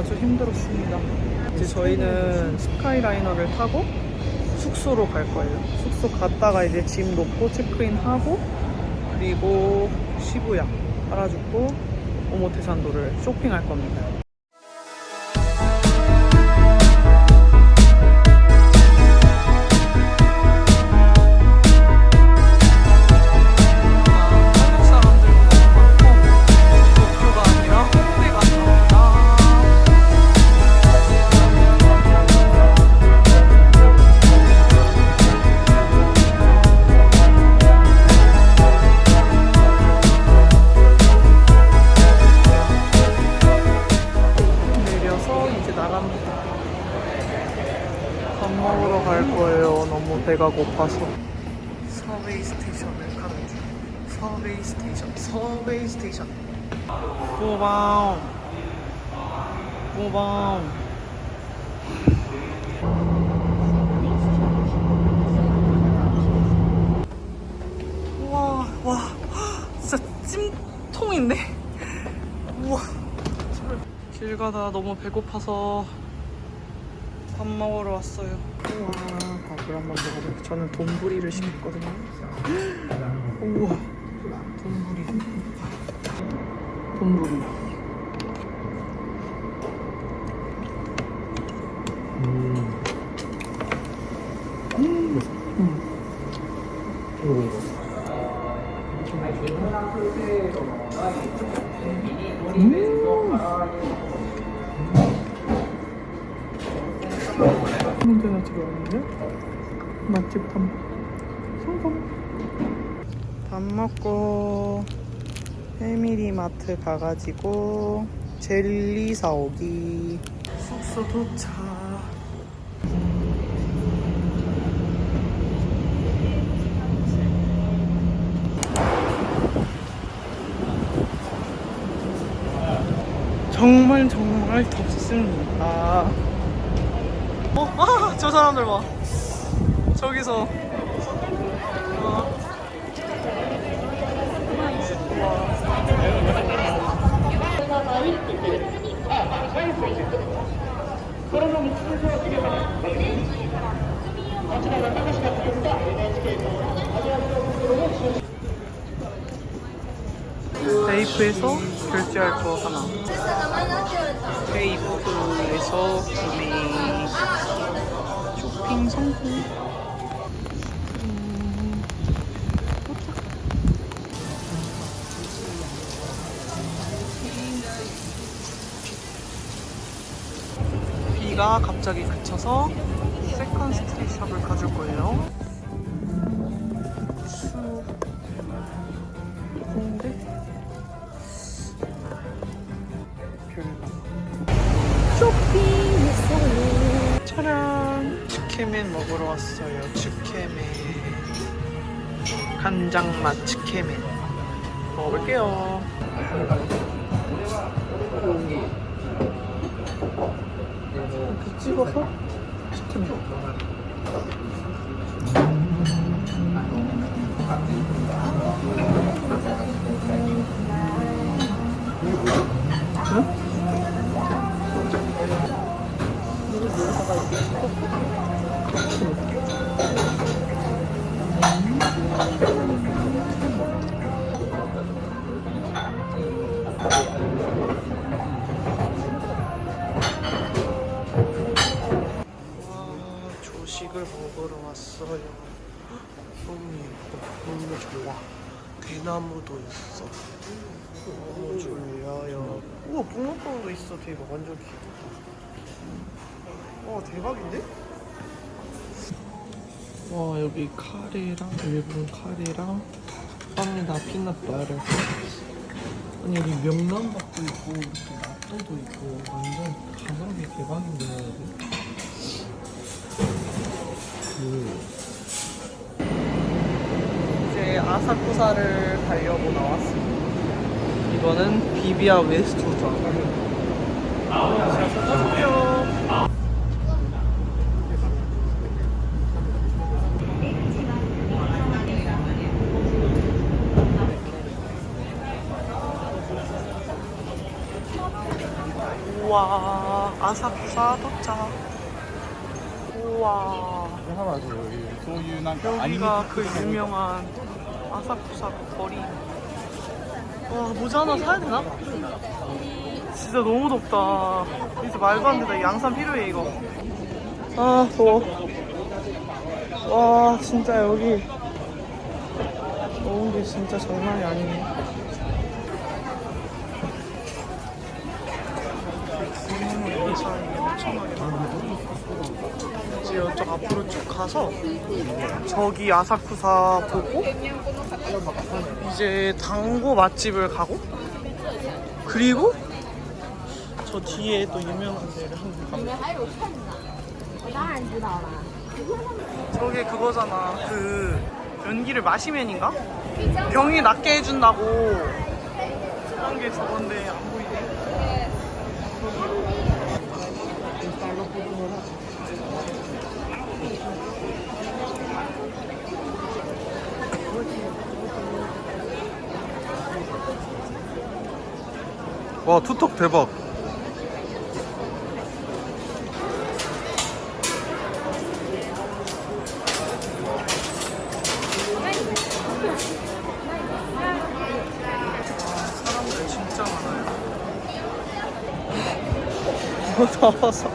아주 힘들었습니다. 이제 저희는 스카이라이너를 타고 숙소로 갈 거예요. 숙소 갔다가 이제 짐 놓고 체크인 하고 그리고 시부야, 하라주쿠, 오모테산도를 쇼핑할 겁니다. 배가 고파서. 서웨이 스테이션을 가는 중. 서웨이 스테이션, 서웨이 스테이션. 고마움. 고마움. 우와, 와, 진짜 찜통인데? 우와. 길 가다 너무 배고파서 밥 먹으러 왔어요. 우와, 밥을 한번 먹어볼게요. 저는 돈부리를 시켰거든요. 우와, 돈부리. 돈부리. 문제나 들어왔는데? 맛집 탐 성공. 밥 먹고 패밀리 마트 가가지고 젤리 사오기. 숙소 도착. 정말 정말 덥습니다 어? 아, 저 사람들 봐. 저기서. 어. 베이프에서 결제할 거 하나. 베이프에서 구매. 쇼핑 성공. 음. 비가 갑자기 그쳐서 세컨 스트릿 샵을 가줄 거예요. 츠케멘 먹으러 왔어요 츠케멘 간장맛 츠케멘 먹어볼게요 이렇게 찍어서 츠케멘 응? 대나무도 있어. 너무 졸려요. 우와, 붕어빵도 있어. 대박. 완전 귀엽다. 와, 대박인데? 와, 여기 카레랑, 일본 카레랑, 빵에다 피넛버터. 아니, 여기 명란밥도 있고, 이렇게納豆도 있고, 완전 가성비 대박인데. 그. 이제 아사쿠사를 가려고 나왔습니다. 이거는 비비아 웨스토전. 제가 사줄게요. 우와, 아사쿠사 도착. 우와. ハワイそういうなんかアニメ 여기가 그 유명한 그 거리. 와 모자 하나 사야 되나? 진짜 너무 덥다. 이제 말도 안 된다. 양산 필요해 이거. 아 더워. 와 진짜 여기 더운 게 진짜 장난이 아니네. 음, 이게 엄청 이제 이쪽 앞으로 쭉 가서 저기 아사쿠사 보고 이제 당고 맛집을 가고 그리고 저 뒤에 또 유명한 데를 한번 가고 저게 그거잖아. 그 연기를 마시면인가? 병이 낫게 해준다고 그런 게 저건데 안 보이네. 와 투턱 대박. 사람들 진짜 많아요 뭐 더워서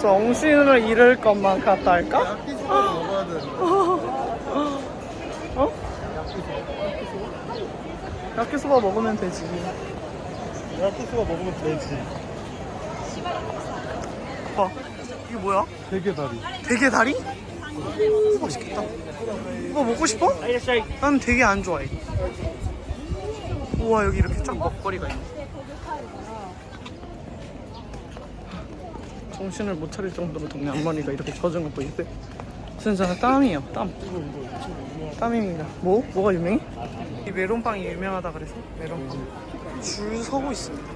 정신을 잃을 것만 돼 어? 야끼소바 먹으면 되지 야끼소바 먹으면 되지 봐 이게 뭐야? 대게다리 대게 다리? 오, 맛있겠다. 이거 먹고 싶어? 난 되게 안 좋아해. 우와 여기 이렇게 쫙 먹거리가 있네. 정신을 못 차릴 정도로 동네 앞머리가 이렇게 젖은 거 보이세요? 진짜 땀이에요, 땀. 땀입니다. 뭐? 뭐가 유명해? 이 메론빵이 유명하다 그래서 메론빵. 줄 서고 있습니다.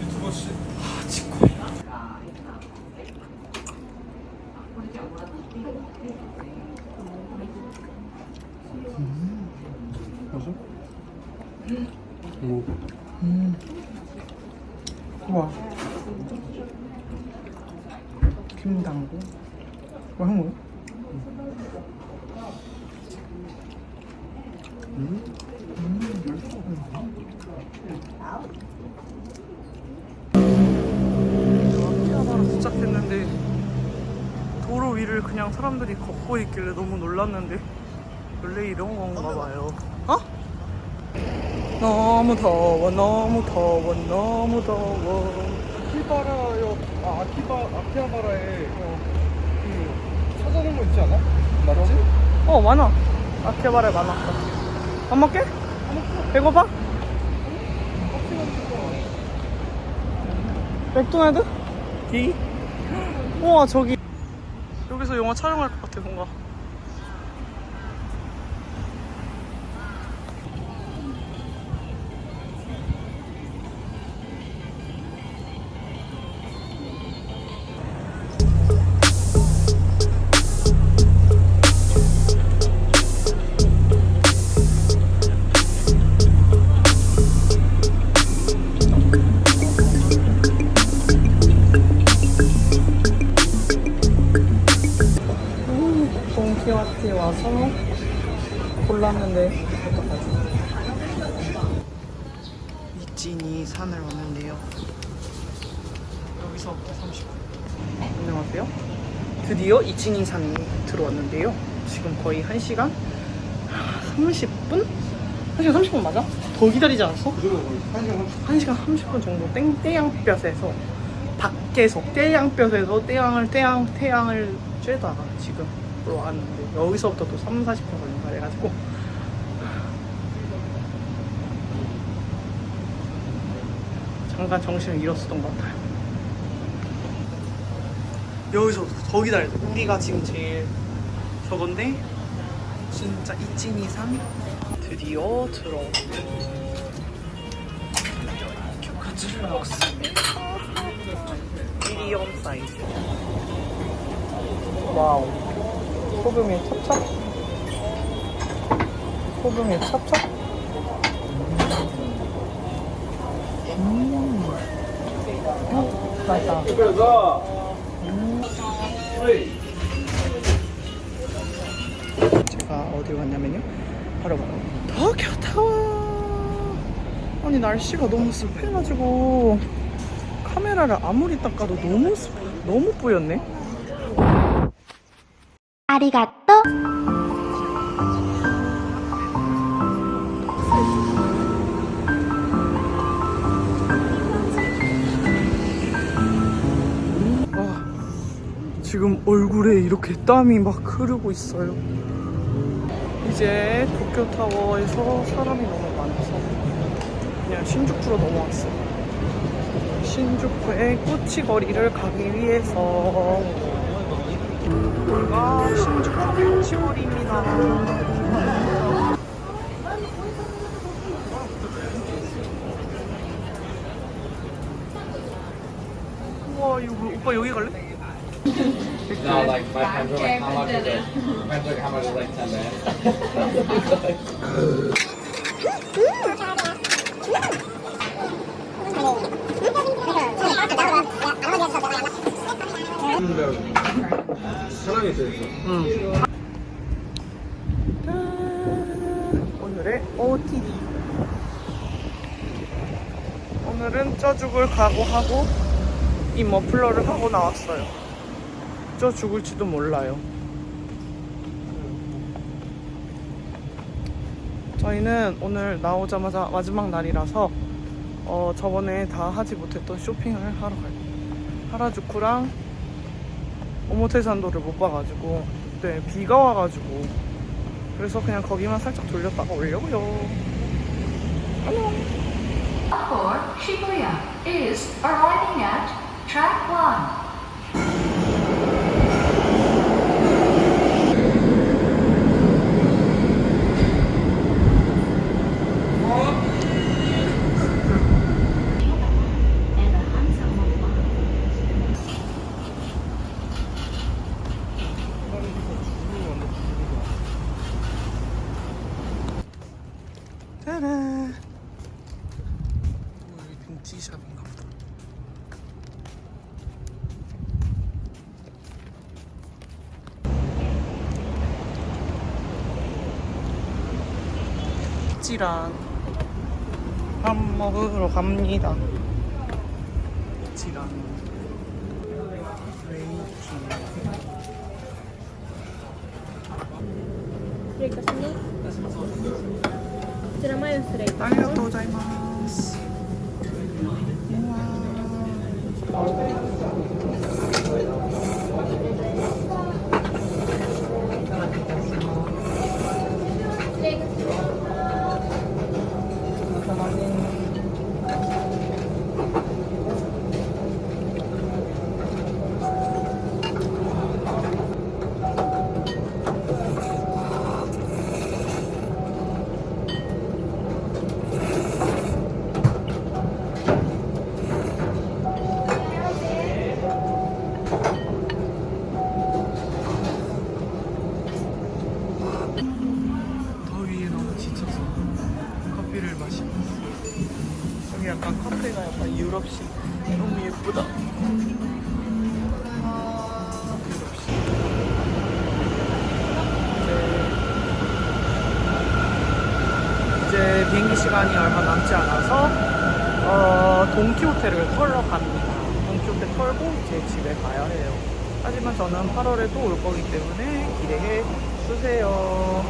유튜버 씨 아? 뭐? 우와. 김당고. 뭐한 거야? 아 키하바라 도착했는데 도로 위를 그냥 사람들이 걷고 있길래 너무 놀랐는데 원래 이런 건가 봐요. 어? 너무 더워 너무 더워 너무 더워 아키바라요 아 아키바 아키하바라에 그 찾아놓은 거 있지 않아? 맞지? 어 많아 아케바레 많아 안 먹게? 배고파? 맥도날드? D? 우와 저기 여기서 영화 촬영할 것 같아 뭔가 이치니산이 들어왔는데요. 지금 거의 1시간 30분? 1시간 30분 맞아? 더 기다리지 않았어? 한 시간 30분. 1시간 30분 정도 땡, 태양볕에서 밖에서 태양볕에서 태양을 태양 태양을 쬐다가 지금 올라왔는데 여기서부터 또 3, 40분 걸린다 그래가지고 잠깐 정신을 잃었었던 것 같아요. 여기서 더 기다려야 돼. 우리가 지금 제일 저건데 진짜 이찐이산 드디어 들어오고 교카츠를 먹습니다. 미디엄 사이즈. 와우. 소금이 찹찹. 소금이 찹찹. 음. 음, 맛있다. 네. 제가 어디 왔냐면요. 바로 바로 도쿄 타워. 아니 날씨가 너무 습해가지고 카메라를 아무리 닦아도 너무 습해 너무 뿌였네. 아리가또. 지금 얼굴에 이렇게 땀이 막 흐르고 있어요. 이제 도쿄타워에서 사람이 너무 많아서 그냥 신주쿠로 넘어왔어요. 신주쿠의 꼬치거리를 가기 위해서 여기가 신주쿠 꼬치거리입니다. 우와, 이거 뭐- 오빠 여기 갈래? No, like my friends were like, how much is it? My friends were like, how much is like 10 minutes? 사랑이 있어. 응. 오늘의 OOTD. 오늘은 쪄죽을 각오하고 이 머플러를 하고 나왔어요. 쪄 죽을지도 몰라요. 저희는 오늘 나오자마자 마지막 날이라서 어, 저번에 다 하지 못했던 쇼핑을 하러 가요. 하라주쿠랑 오모테산도를 못 봐가지고 네 비가 와가지고 그래서 그냥 거기만 살짝 돌렸다가 오려고요 안녕 for Shibuya is arriving at track 1. 짜란 여기 빈티샵인가 보다. 찌란 밥 먹으러 갑니다. 찌란 집에 가야 해요. 하지만 저는 8월에 또 올 거기 때문에 기대해 주세요.